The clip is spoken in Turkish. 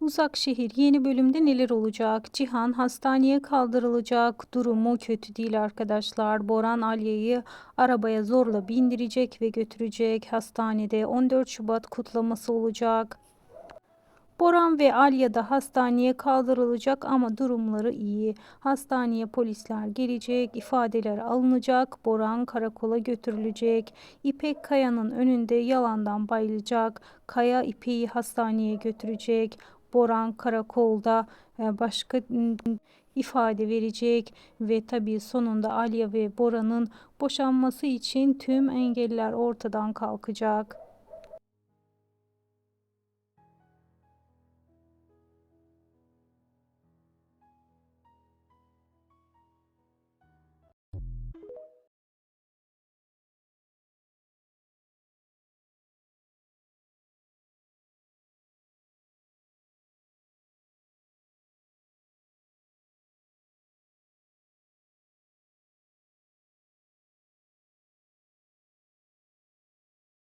Uzak şehir yeni bölümde neler olacak? Cihan hastaneye kaldırılacak. Durumu kötü değil arkadaşlar. Boran Alya'yı arabaya zorla bindirecek ve götürecek. Hastanede 14 Şubat kutlaması olacak. Boran ve Alya da hastaneye kaldırılacak ama durumları iyi. Hastaneye polisler gelecek, ifadeler alınacak, Boran karakola götürülecek. İpek Kaya'nın önünde yalandan bayılacak. Kaya İpek'i hastaneye götürecek. Boran karakolda e, başka ifade verecek ve tabii sonunda Alya ve Boran'ın boşanması için tüm engeller ortadan kalkacak.